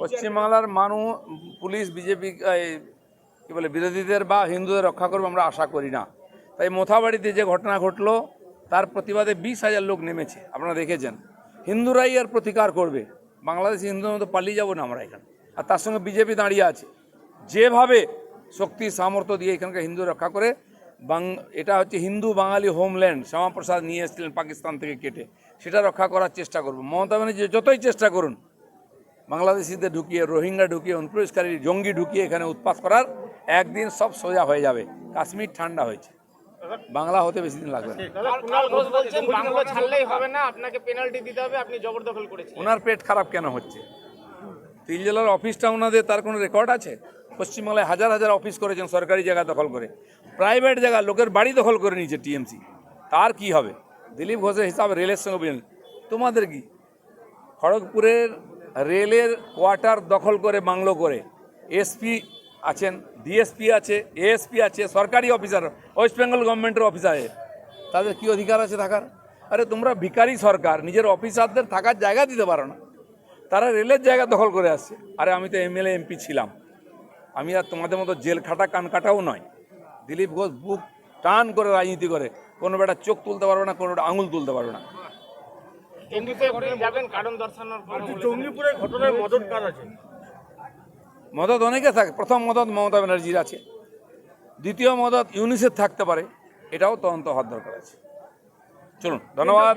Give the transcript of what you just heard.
পশ্চিমবাংলার মানুষ police, BJP কি বলে, বিরোধীদের বা হিন্দুদের রক্ষা করবে আমরা আশা করি না। তাই মোথাবাড়িতে যে ঘটনা ঘটলো, তার প্রতিবাদে বিশ হাজার লোক নেমেছে, আপনারা দেখেছেন। হিন্দুরাই আর প্রতিকার করবে। বাংলাদেশি হিন্দুদের মতো পালিয়ে যাব না আমরা এখানে। আর তার সঙ্গে বিজেপি দাঁড়িয়ে আছে। যেভাবে শক্তি, সামর্থ্য দিয়ে এখানকার হিন্দু রক্ষা করে, বাং, এটা হচ্ছে হিন্দু বাঙালি হোমল্যান্ড শ্যামাপ্রসাদ নিয়ে এসেছিলেন পাকিস্তান থেকে কেটে। সেটা রক্ষা করার চেষ্টা করব। মমতা ব্যানার্জি, যতই চেষ্টা করুন বাংলাদেশিদের ঢুকিয়ে রোহিঙ্গা ঢুকিয়ে অনুপ্রবেশকারী জঙ্গি ঢুকিয়ে এখানে উৎপাত করার একদিন সব সোজা হয়ে যাবে। কাশ্মীর ঠান্ডা হয়েছে। বাংলা হতে বেশি দিন লাগবে ওনার পেট খারাপ কেন হচ্ছে? তিন জেলার অফিসটা ওনাদের তার কোনো রেকর্ড আছে? পশ্চিমবাংলায় হাজার হাজার অফিস করেছেন সরকারি জায়গা দখল করে। প্রাইভেট জায়গা লোকের বাড়ি দখল করে নিয়েছে টিএমসি। তার কি হবে? দিলীপ ঘোষের হিসাবে রেলের সঙ্গে তোমাদের কি? খড়গপুরের রেলের কোয়ার্টার দখল করে বাংলো করে। এসপি আছেন, ডিএসপি আছে, এএসপি আছে, সরকারি অফিসার, ওয়েস্ট বেঙ্গল গভর্নমেন্টের অফিসারে। তাদের কি অধিকার আছে থাকার? আরে তোমরা ভিখারি সরকার, নিজের অফিসারদের থাকার জায়গা দিতে পারো না। তারা রেলের জায়গা দখল করে আসছে। আরে আমি তো এমএলএ, এমপি ছিলাম। আমি আর তোমাদের মতো জেল খাটা, কান কাটাও নয়। দিলীপ ঘোষ বুক টান করে রাজনীতি করে। কোনো বেটা চোখ তুলতে পারবে না, কোনো আঙুল তুলতে পারবে না। এমপিতে যাবেন কারণ দর্শানোর জঙ্গিপুরের ঘটনায় মদত কার আছে? মদত অনেকে থাকে প্রথম মদত মমতা ব্যানার্জির আছে। দ্বিতীয় মদত ইউনিসেফ থাকতে পারে। এটাও তদন্ত হওয়ার দরকার আছে। চলুন ধন্যবাদ।